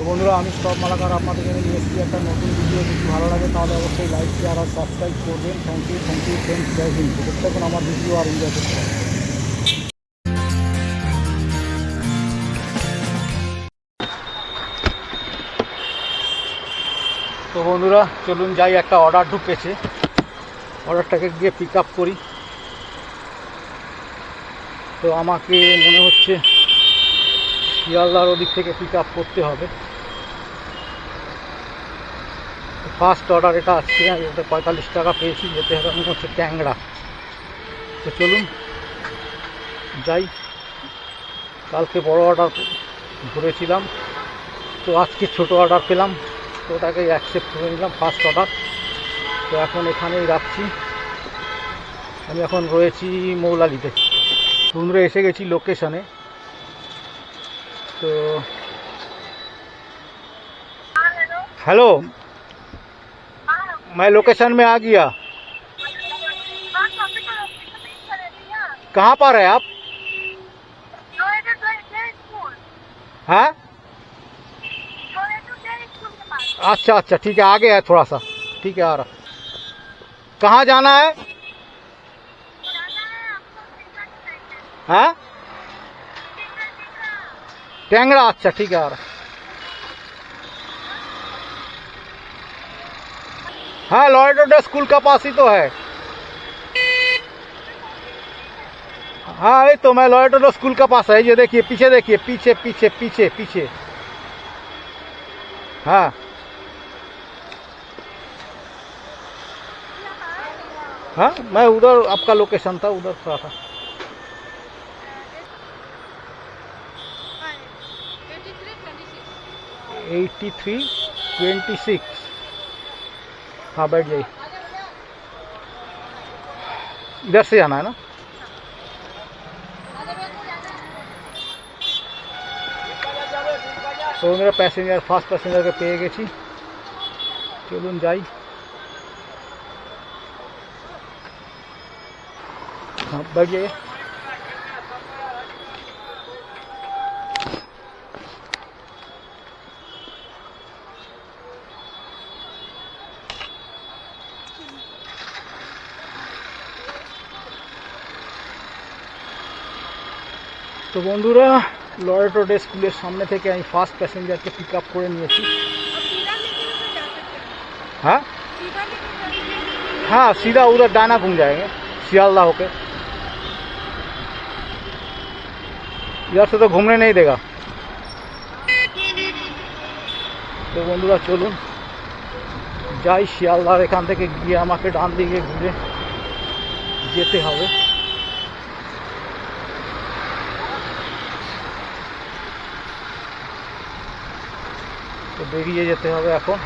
তো বন্ধুরা, আমি স্টপ মালাকার আপনাদের জন্য নিয়ে এসেছি একটা নতুন ভিডিও যদি ভালো লাগে তাহলে অবশ্যই লাইক শেয়ার আর সাবস্ক্রাইব করবেন। Thank you thank you friends জয় হিন্দ। থাকুন আমার ভিডিও আর এনজয় করতে। পারেন তো বন্ধুরা, চলুন যাই, একটা অর্ডার ঢুকেছে। অর্ডারটাকে গিয়ে পিক আপ করি। তো আমাকে মনে হচ্ছে শিয়ালদার ওদিক থেকে পিক আপ করতে হবে। ফার্স্ট অর্ডার এটা আসছে, আমি এতে পঁয়তাল্লিশ টাকা পেয়েছি, যেতে হবে মনে হচ্ছে ট্যাংরা। তো চলুন, যাই। কালকে বড় অর্ডার ধরেছিলাম, তো আজকে ছোট অর্ডার পেলাম, তো ওটাকে অ্যাকসেপ্ট করে নিলাম, ফার্স্ট অর্ডার। তো এখন এখানেই রাখছি। আমি এখন রয়েছি মৌলালিতে। বন্ধুরা এসে গেছি লোকেশনে তো हेलो मैं लोकेशन में आ गया। कहाँ पर है आप? हैं? अच्छा अच्छा ठीक है आगे है थोड़ा सा ठीक है आ रहा। कहाँ जाना है? हैं टेंगड़ा अच्छा ठीक है आ रहा। हाँ लॉयडोडा स्कूल का पास ही तो है। हाँ ये तो मैं लॉयडोडा स्कूल का पास है। ये देखिए पीछे देखिए पीछे पीछे पीछे पीछे। हाँ। हाँ मैं उधर आपका लोकेशन था उधर थोड़ा था। एट्टी थ्री ट्वेंटी सिक्स हाँ बैठ जाइए। इधर से जाना है ना? तो मेरा पैसेंजर, फास्ट पैसेंजर के पे गए चलून जाई हाँ बैठ जाइए। তো বন্ধুরা লরেটো ডে স্কুলের সামনে থেকে আমি ফার্স্ট প্যাসেঞ্জারকে পিক আপ করে নিয়েছি हाँ हाँ सीधा उधर डाना घूम जाएंगे सियालदा होके इधर से तो घूमने नहीं देगा তো বন্ধুরা চলুন যাই শিয়ালদার এখান থেকে গিয়ে আমাকে ডান দিকে ঘুরে যেতে হবে বেরিয়ে যেতে হবে এখন।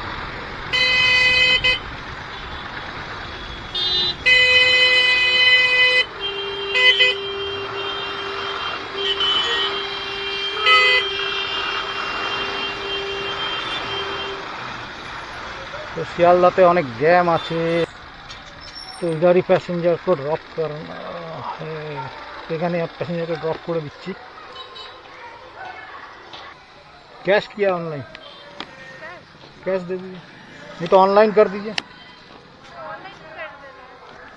তো শিয়ালদাতে অনেক জ্যাম আছে। তো গাড়ি প্যাসেঞ্জারকে ড্রপ করনা এখানে প্যাসেঞ্জারকে ড্রপ করে দিচ্ছি। ক্যাশ কি অনলাইন कैश दे दीजिए। नहीं तो ऑनलाइन कर दीजिए।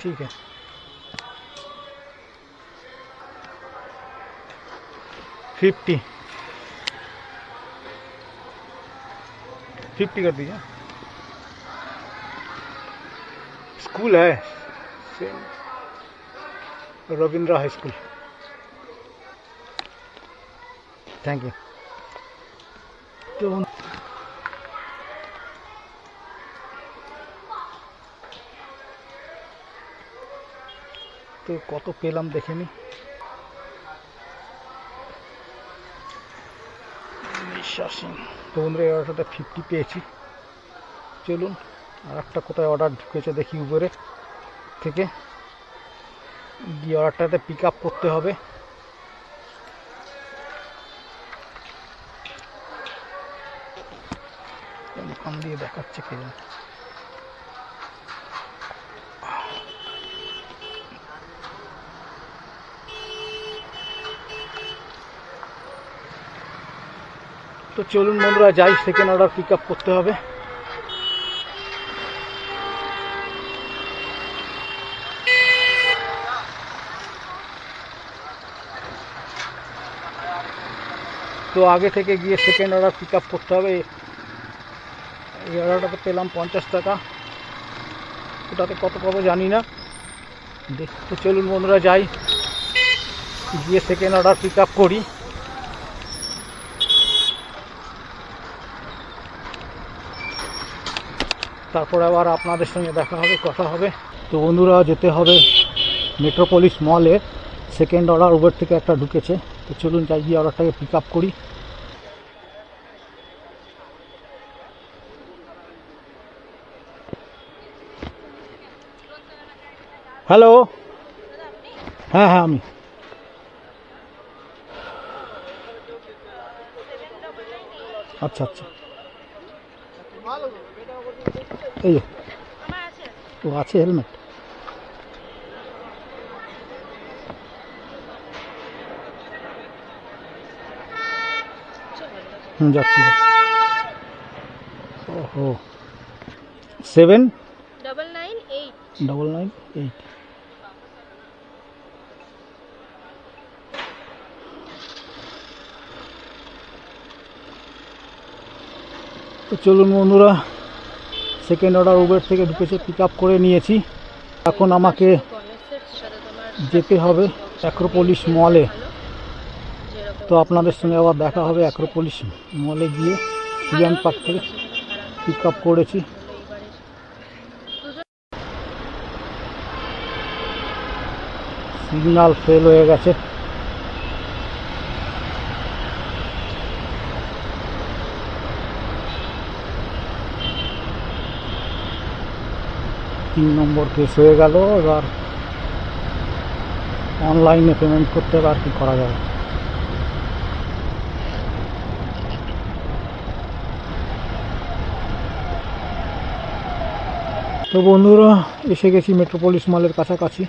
ठीक है। फिफ्टी। फिफ्टी कर दीजिए। स्कूल है। Ravindra high school. Thank you. কত পেলাম দেখে নি। নিঃশ্বাসী তো বন্ধুরা এই ফিফটি পেয়েছি। চলুন আর একটা কোথায় অর্ডার ঢুকেছে দেখি উপরে থেকে। গিয়ে অর্ডারটাতে পিক আপ করতে হবে। দিয়ে দেখাচ্ছে কে তো চলুন বন্ধুরা, যাই সেকেন্ড অর্ডার পিক আপ করতে হবে। তো আগে থেকে গিয়ে সেকেন্ড অর্ডার পিক আপ করতে হবে। এই অর্ডারটাতে পেলাম পঞ্চাশ টাকা। ওটাতে কত পাবো জানি না। দেখ, তো চলুন বন্ধুরা, যাই। গিয়ে সেকেন্ড অর্ডার পিক আপ করি। তারপরে আবার আপনাদের সঙ্গে দেখা হবে, কথা হবে। তো বন্ধুরা, যেতে হবে মেট্রোপলিস মলে সেকেন্ড অর্ডার উবের থেকে একটা ঢুকেছে। তো চলুন যাই, গিয়ে অর্ডারটাকে পিক আপ করি। হ্যালো হ্যাঁ হ্যাঁ আমি। আচ্ছা আচ্ছা। এই ও আছে হেলমেট হুম যাচ্ছি। ওহো। Seven double nine eight double nine eight তো চলুন বন্ধুরা সেকেন্ড অর্ডার উবের থেকে ঢুকেছে পিক আপ করে নিয়েছি। এখন আমাকে যেতে হবে অ্যাক্রোপলিস মলে তো আপনাদের সঙ্গে আবার দেখা হবে অ্যাক্রোপলিস মলে গিয়ে। সিয়ান পার্ক থেকে পিক আপ করেছি। সিগনাল ফেল হয়ে গেছে। তিন নম্বর কেস হয়ে গেল, এবার অনলাইনে পেমেন্ট করতে হবে, আর কি করা যাবে? তো বন্ধুরা, এসে গেছি মেট্রোপলিস মলের কাছাকাছি।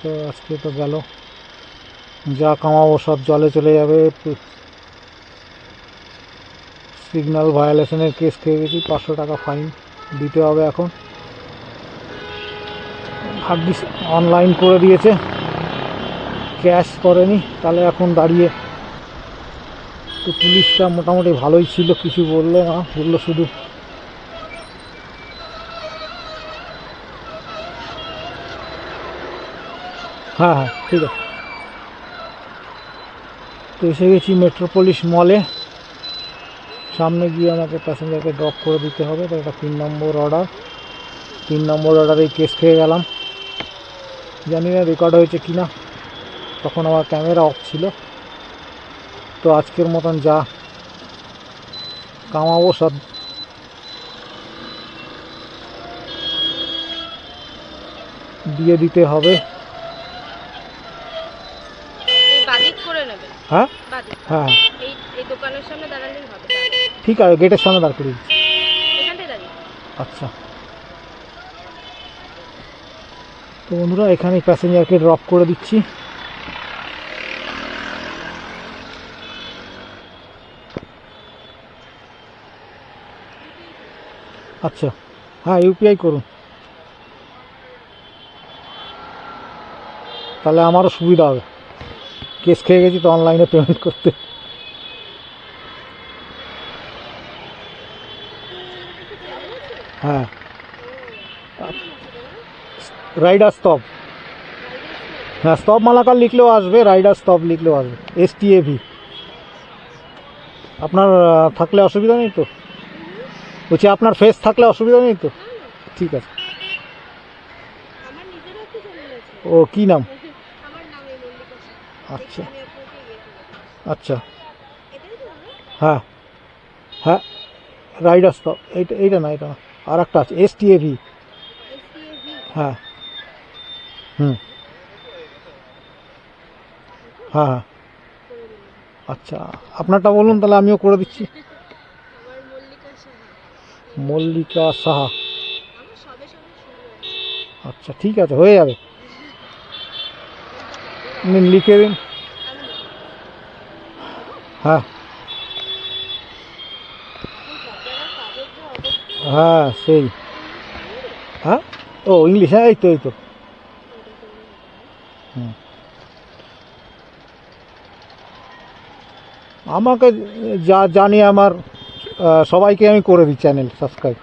তো আজকে তো গেল। যা কামাবো সব জলে চলে যাবে। সিগন্যাল ভায়োলেশনের কেস খেয়ে গেছি, পাঁচশো টাকা ফাইন দিতে হবে এখন। ভাগ্যিস অনলাইন করে দিয়েছে। ক্যাশ করেনি, তাহলে এখন দাঁড়িয়ে তো পুলিশটা মোটামুটি ভালোই ছিল, কিছু বলল না, বলল শুধু হ্যাঁ হ্যাঁ ঠিক আছে। তো এসে গেছি মেট্রোপলিস মলে সামনে গিয়ে আমাকে প্যাসেঞ্জারকে ড্রপ করে দিতে হবে তো এটা তিন নম্বর অর্ডার তিন নম্বর অর্ডারেই কেস খেয়ে গেলাম। জানি না রেকর্ড হয়েছে কি না তখন আমার ক্যামেরা অফ ছিল। তো আজকের মতন যা কামাবো সব। দিয়ে দিতে হবে। হ্যাঁ? হ্যাঁ এই এই দোকানের সামনে দাঁড়ালেই হবে দাঁড়ান। ঠিক আছে গেটের সামনে দাঁড় করিয়ে দিচ্ছি। আচ্ছা। তো বন্ধুরা এখানে প্যাসেঞ্জারকে ড্রপ করে দিচ্ছি। আচ্ছা হ্যাঁ ইউপিআই করুন। তাহলে আমারও সুবিধা হবে। কেস খেয়ে গেছি তো অনলাইনে পেমেন্ট করতে। হ্যাঁ। রাইডার স্তব। হ্যাঁ স্তব মালাকার লিখলেও আসবে, রাইডার স্তব লিখলেও আসবে এস টি এভি আপনার থাকলে অসুবিধা নেই তো? বলছি, আপনার ফেস থাকলে অসুবিধা নেই তো? ঠিক আছে। ও, কি নাম। আচ্ছা। আচ্ছা? হ্যাঁ। হ্যাঁ রাইডার স্তব। এইটা এইটা না, এটা না। আর একটা আছে এস টি এভি হ্যাঁ। হুম। হ্যাঁ হ্যাঁ। আচ্ছা আপনারটা বলুন তাহলে, আমিও করে দিচ্ছি। মল্লিকা সাহা। আচ্ছা ঠিক আছে, হয়ে যাবে। লিখে দিন। হ্যাঁ হ্যাঁ কাজের যে অবস্থা হ্যাঁ সেই। হ্যাঁ? ও ইংলিশ হ্যাঁ এই তো। আমাকে যা জানি আমার সবাইকে আমি করে দিই চ্যানেল সাবস্ক্রাইব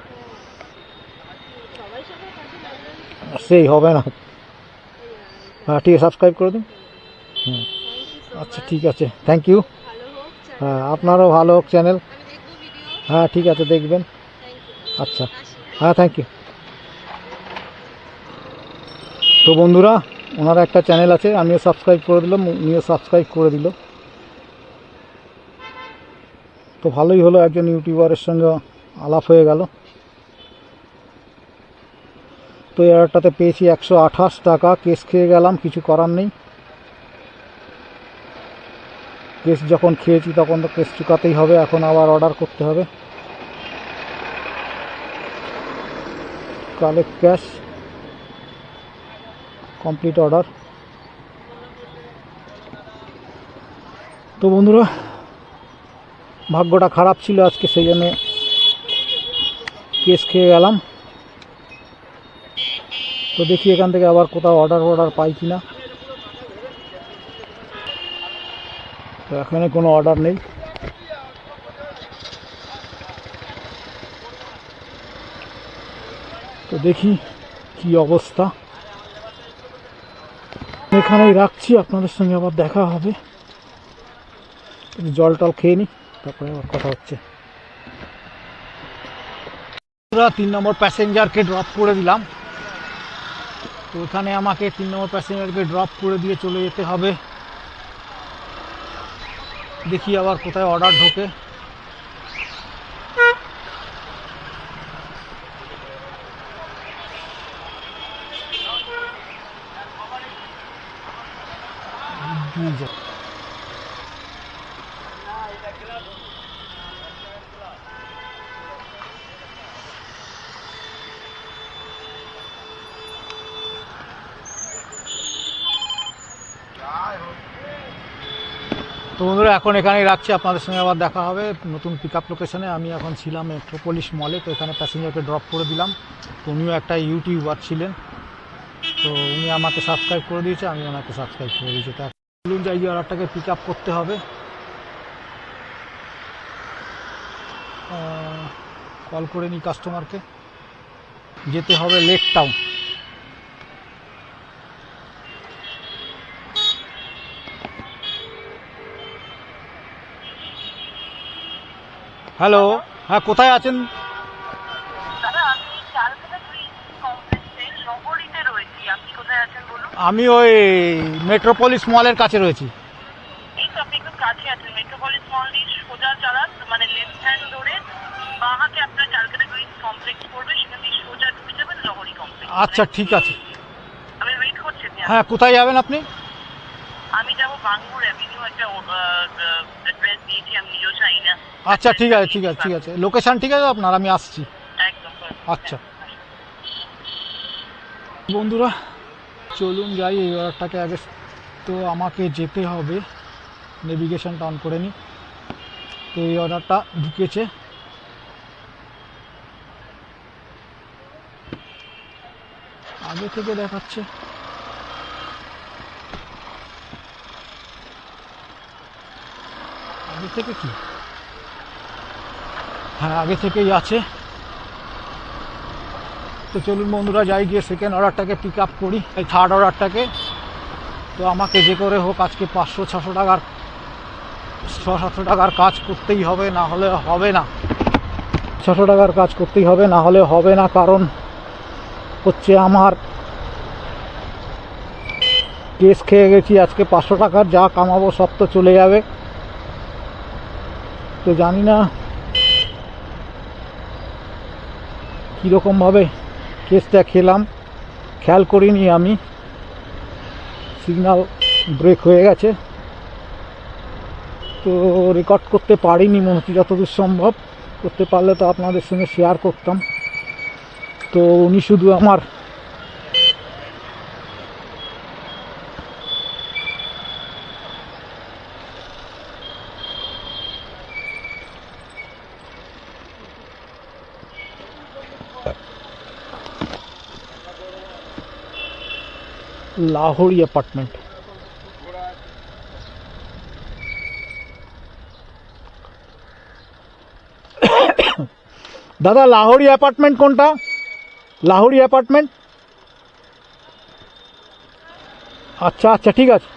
সেই, হবে না। হ্যাঁ ঠিক আছে সাবস্ক্রাইব করে দিন। হুম। আচ্ছা ঠিক আছে। Thank you. হ্যাঁ আপনারও ভালো হোক চ্যানেল। হ্যাঁ ঠিক আছে, দেখবেন। আচ্ছা। হ্যাঁ থ্যাংক ইউ তো বন্ধুরা, ওনার একটা চ্যানেল আছে, আমিও সাবস্ক্রাইব করে দিলাম, উনিও সাবস্ক্রাইব করে দিল। তো ভালোই হলো, একজন ইউটিউবারের সঙ্গে আলাপ হয়ে গেল। তো এরটাতে পেয়েছি একশো আঠাশ টাকা, কেস খেয়ে গেলাম, কিছু করার নেই। কেস যখন খেয়েছি, তখন তো কেস চুকাতেই হবে, এখন আবার অর্ডার করতে হবে। কালেক্ট ক্যাশ কমপ্লিট অর্ডার তো বন্ধুরা, ভাগ্যটা খারাপ ছিল আজকে, সেই জন্য কেস খেয়ে গেলাম। তো দেখি এখান থেকে আবার কোথাও অর্ডার অর্ডার পাই কি না তো এখানে কোনো অর্ডার নেই। দেখি কি অবস্থা। এখানেই রাখছি, আপনাদের সঙ্গে আবার দেখা হবে। জল টল খেয়ে নিই তারপরে আবার কথা হচ্ছে। তিন নম্বর প্যাসেঞ্জারকে ড্রপ করে দিলাম। তো ওখানে আমাকে তিন নম্বর প্যাসেঞ্জারকে ড্রপ করে দিয়ে চলে যেতে হবে। দেখি আবার কোথায় অর্ডার ঢোকে দিয়ে যাক। তো বন্ধুরা এখন এখানেই রাখছি, আপনাদের সঙ্গে আবার দেখা হবে নতুন পিক আপ লোকেশনে আমি এখন ছিলাম মেট্রোপলিস মলে তো এখানে প্যাসেঞ্জারকে ড্রপ করে দিলাম। তো উনিও একটা ইউটিউবার ছিলেন। তো উনি আমাকে সাবস্ক্রাইব করে দিয়েছে, আমি ওনাকে সাবস্ক্রাইব করে দিয়েছি। তা বলুন যে এই অর্ডারটাকে পিক আপ করতে হবে। কল করে নিই কাস্টমারকে যেতে হবে লেক টাউন হ্যালো হ্যাঁ কোথায় আছেন দাদা আমি চালকাটা দুই কমপ্লেক্সে নগরীতে রয়েছি আপনি কোথায় আছেন বলুন আমি ওই মেট্রোপলিস মলের কাছে রয়েছি এই তো আপনি একটু কাছে আছেন মেট্রোপলিস মল দিয়ে সোজা চালান মানে লেফট হ্যান্ড ধরে বাঁ হাতে আপনার চালকাটা দুই কমপ্লেক্স পড়বে। সেখান দিয়ে সোজা ঢুকে যাবেন নগরী কমপ্লেক্স আচ্ছা ঠিক আছে। আমি হ্যাঁ কোথায় যাবেন আপনি? আমি যাব বাঙ্গুর অ্যাভিনিউ একটা অ্যাড্রেস দিয়েছি আমি নিজেও চাই না। আচ্ছা ঠিক আছে ঠিক আছে ঠিক আছে। লোকেশান ঠিক আছে আপনার? আমি আসছি। আচ্ছা। বন্ধুরা চলুন যাই এই অর্ডারটাকে আগে। তো আমাকে যেতে হবে। নেভিগেশনটা অন করে নিই তো এই অর্ডারটা ঢুকেছে। আগে থেকে দেখাচ্ছে। আগে থেকে কি? হ্যাঁ আগে থেকেই আছে। তো চলুন বন্ধুরা, যাই গিয়ে সেকেন্ড অর্ডারটাকে পিক আপ করি, এই থার্ড অর্ডারটাকে তো আমাকে যে করে হোক, আজকে পাঁচশো, ছশো টাকার ছ সাতশো টাকার কাজ করতেই হবে, না হলে হবে না। ছশো টাকার কাজ করতেই হবে, না হলে হবে না, কারণ হচ্ছে আমার কেস খেয়ে গেছি, আজকে পাঁচশো টাকার যা কামাবো সব তো চলে যাবে। তো জানি না কীরকমভাবে কেসটা খেলাম, খেয়াল করিনি আমি। সিগনাল ব্রেক হয়ে গেছে। তো রেকর্ড করতে পারিনি মনে হচ্ছে যতদূর সম্ভব। করতে পারলে তো আপনাদের সঙ্গে শেয়ার করতাম। তো উনি শুধু আমার লাহোরি অ্যাপার্টমেন্ট দাদা লাহোরি অ্যাপার্টমেন্ট কোনটা লাহোরি অ্যাপার্টমেন্ট আচ্ছা আচ্ছা ঠিক আছে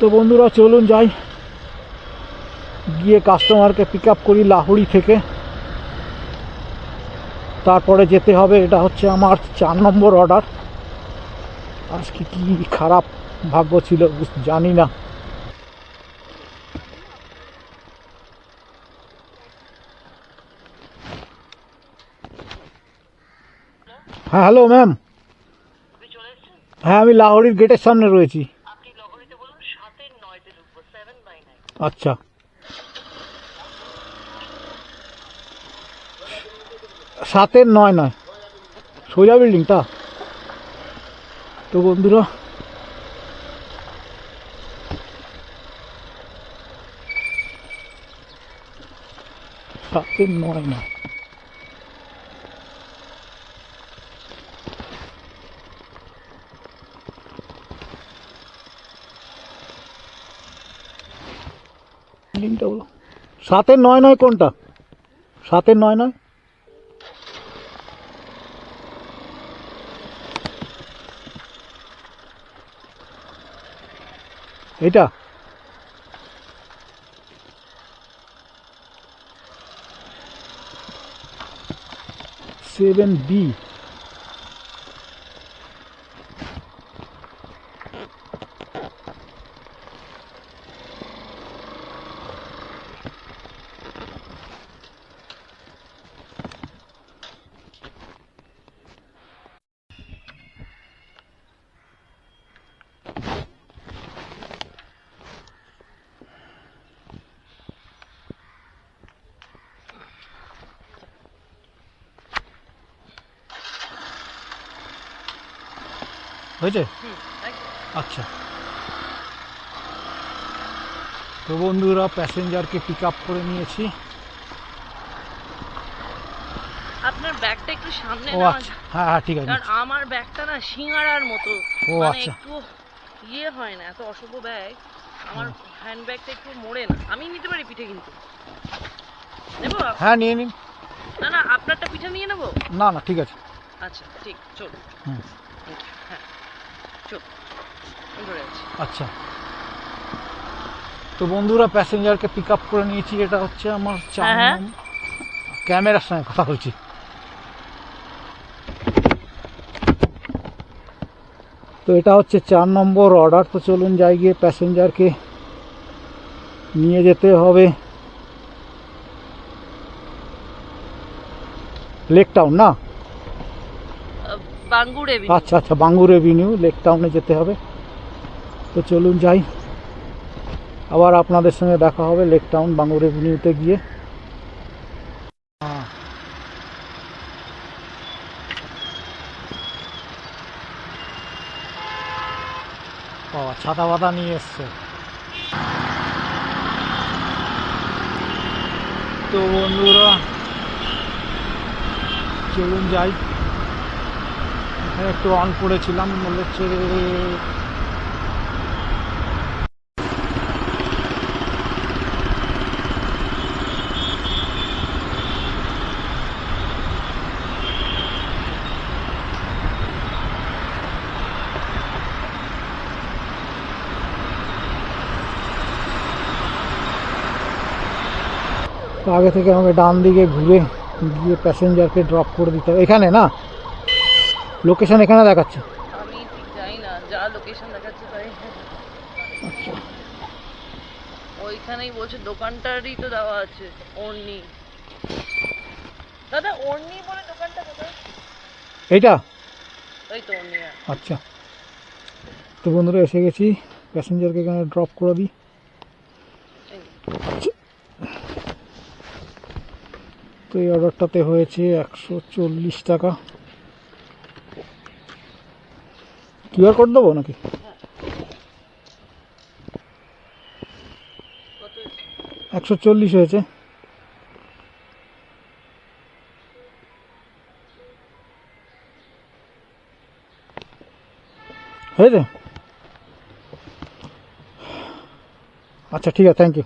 তো বন্ধুরা চলুন যাই গিয়ে কাস্টমারকে পিক আপ করি লাহুড়ি থেকে তারপরে যেতে হবে এটা হচ্ছে আমার চার নম্বর অর্ডার আজকে কি খারাপ ভাগ্য ছিল জানি না। হ্যাঁ হ্যালো ম্যাম হ্যাঁ আমি লাহোরির গেটের সামনে রয়েছি। আপনি লগরিতে বলুন সাতের নয়তে ঢুকবো সেভেন বাই নাইন আচ্ছা সাতের নয় নয়। সোজা বিল্ডিংটা তো বন্ধুরা, সাতের নয় নয়। সাতের নয় নয় কোনটা? সাতের নয় নয়? এটা। সেভেন বি হয়েছে? আচ্ছা। তো বন্ধুরা প্যাসেঞ্জারকে পিক আপ করে নিয়েছি। আপনার ব্যাগটা একটু সামনে ও আচ্ছা। হ্যাঁ হ্যাঁ ঠিক আছে। কারণ আমার ব্যাগটা না সিঙ্গারার মতো। ও, মানে আচ্ছা। একটু ইয়ে হয় না এত অশুভ ব্যাগ। আমার হ্যান্ড ব্যাগটা একটু মোড়ে না। আমি নিতে পারি পিঠে কিন্তু। নেব? হ্যাঁ নিয়ে নিন। না না আপনারটা পিঠে নিয়ে নেব? না না ঠিক আছে। আচ্ছা ঠিক চলুন। হুম। ধরে আছি আচ্ছা। তো বন্ধুরা প্যাসেঞ্জারকে পিক আপ করে নিয়েছি এটা হচ্ছে আমার হ্যাঁ, হ্যাঁ। ক্যামেরার সঙ্গে কথা বলছি। তো এটা হচ্ছে চার নম্বর অর্ডার তো চলুন যাই গিয়ে প্যাসেঞ্জারকে নিয়ে যেতে হবে। লেক টাউন না? বাঙ্গুর এভিনিউ আচ্ছা আচ্ছা বাঙ্গুর এভিনিউ লেক টাউনে যেতে হবে। তো চলুন যাই। আবার আপনাদের সঙ্গে দেখা হবে লেক টাউন বাঙ্গুর এভিনিউতে গিয়ে। ছাতা বাতা নিয়ে এসছে। তো বন্ধুরা, চলুন যাই। এখানে একটু অন করেছিলাম মনে হচ্ছে তো আগে থেকে আমাকে ডান দিকে ঘুরে গিয়ে প্যাসেঞ্জারকে ড্রপ করে দিতে হবে। এখানে না? লোকেশন এখানে দেখাচ্ছে। আমি ঠিক জানি না যা লোকেশন দেখাচ্ছে তাই। আচ্ছা। ওইখানেই বলছে দোকানটারই তো দেওয়া আছে ওড়নি দাদা ওড়নি বলে দোকানটা কোথায়? এইটা? ওই তো ওড়নি হ্যাঁ। আচ্ছা। তো বন্ধুরা এসে গেছি। প্যাসেঞ্জারকে এখানে ড্রপ করে দিই। এই। অর্ডারটাতে হয়েছে একশো চল্লিশ টাকা। কিউআর কোড দেবো নাকি? একশো চল্লিশ হয়েছে। হয়েছে? আচ্ছা ঠিক আছে থ্যাংক ইউ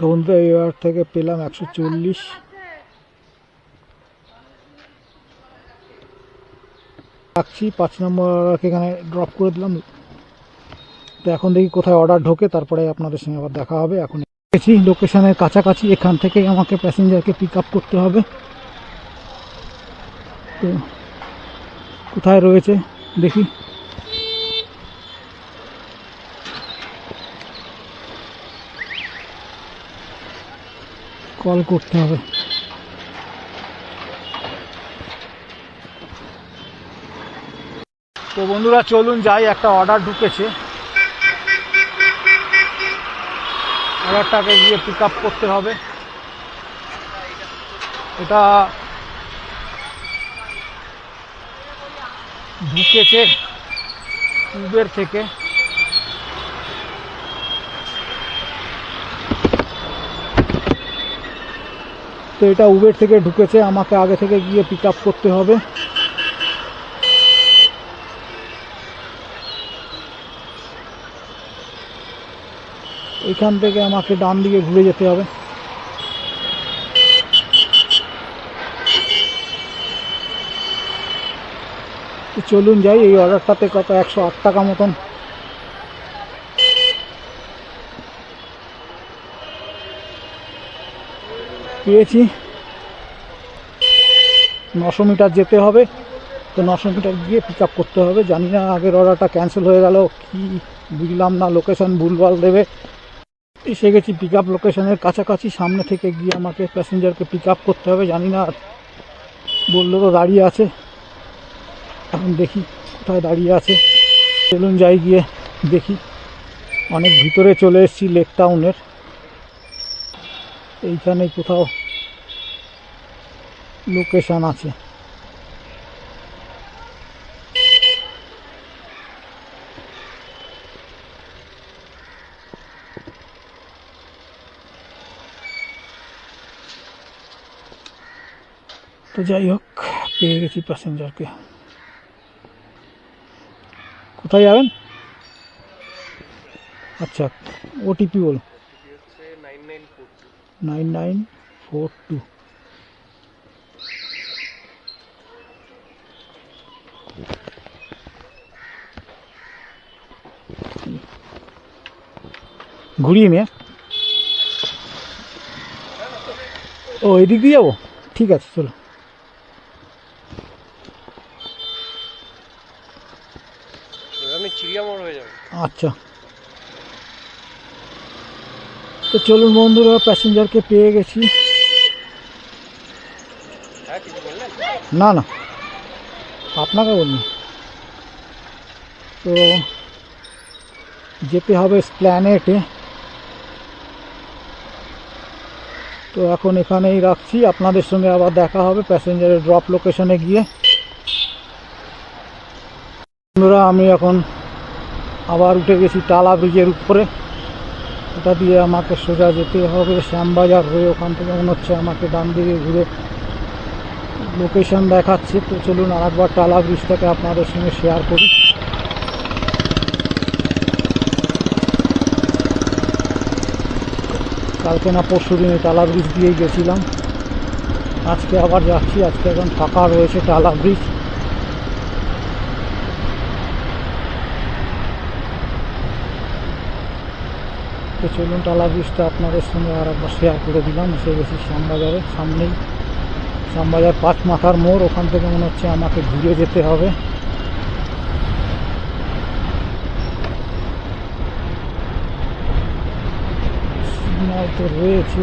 তো বন্ধু এবার থেকে পেলাম একশো চল্লিশ। রাখছি, পাঁচ নম্বর এখানে ড্রপ করে দিলাম। তো এখন দেখি কোথায় অর্ডার ঢোকে, তারপরে আপনাদের সঙ্গে আবার দেখা হবে। এখন এসেছি লোকেশনের কাছাকাছি, এখান থেকেই আমাকে প্যাসেঞ্জারকে পিক আপ করতে হবে। তো কোথায় রয়েছে, দেখি। কল করতে হবে। তো বন্ধুরা, চলুন যাই, একটা অর্ডার ঢুকেছে। অর্ডারটাকে গিয়ে পিক আপ করতে হবে। এটা ঢুকেছে উবের থেকে। তো এটা উবের থেকে ঢুকেছে, আমাকে আগে থেকে গিয়ে পিক করতে হবে। এখান থেকে আমাকে ডান দিকে ঘুরে যেতে হবে। চলুন যাই, এই অর্ডারটাতে কত, একশো আট টাকা মতন। পেয়েছি। নশো মিটার যেতে হবে। তো নশো মিটার গিয়ে পিক আপ করতে হবে। জানি না আগের অর্ডারটা ক্যান্সেল হয়ে গেল, কি বুঝলাম না লোকেশন ভুলভাল দেবে। এসে গেছি পিক আপ লোকেশনের কাছাকাছি, সামনে থেকে গিয়ে আমাকে প্যাসেঞ্জারকে পিক আপ করতে হবে। জানি না, বলল তো দাঁড়িয়ে আছে। এখন দেখি কোথায় দাঁড়িয়ে আছে। চলুন যাই গিয়ে দেখি। অনেক ভিতরে চলে এসেছি লেক টাউনের। এইখানে কোথাও লোকেশন আছে। তো যাই হোক পেয়ে গেছি প্যাসেঞ্জারকে কোথায় যাবেন? আচ্ছা ওটিপি বল নাইন নাইন ফোর টু ঘুরিয়ে নিয়ে। ও এদিক দিয়ে যাব? ঠিক আছে চলো। আপনি চিড়িয়ামোড় হয়ে যাবেন আচ্ছা। তো চলুন বন্ধুরা প্যাসেঞ্জারকে পেয়ে গেছি। হ্যাঁ কিছু বললেন না না। আপনাকে বলুন তো যেতে হবে স্প্ল্যানেটে। তো এখন এখানেই রাখছি। আপনাদের সঙ্গে আবার দেখা হবে প্যাসেঞ্জারের ড্রপ লোকেশনে গিয়ে। বন্ধুরা, আমি এখন আবার উঠে গেছি টালা ব্রিজের উপরে। ওটা দিয়ে আমাকে সোজা যেতে হবে। শ্যামবাজার হয়ে ওখান থেকে মনে হচ্ছে আমাকে ডান দিকে ঘুরে লোকেশন দেখাচ্ছে। তো চলুন আরেকবার টালা ব্রিজটাকে আপনাদের সঙ্গে শেয়ার করি। কালকে না পরশু দিনে টালা ব্রিজ দিয়েই গেছিলাম। আজকে আবার যাচ্ছি, আজকে এখন ফাঁকা রয়েছে টালা ব্রিজ তো চলুন টালা ব্রিজটা আপনাদের সঙ্গে আর একবার শেয়ার করে দিলাম। এসে গেছি শ্যামবাজারে, সামনেই। শ্যামবাজার পাঁচ মাথার মোড়, ওখান থেকে মনে হচ্ছে আমাকে ঘুরে যেতে হবে। সিগন্যাল তো রয়েছে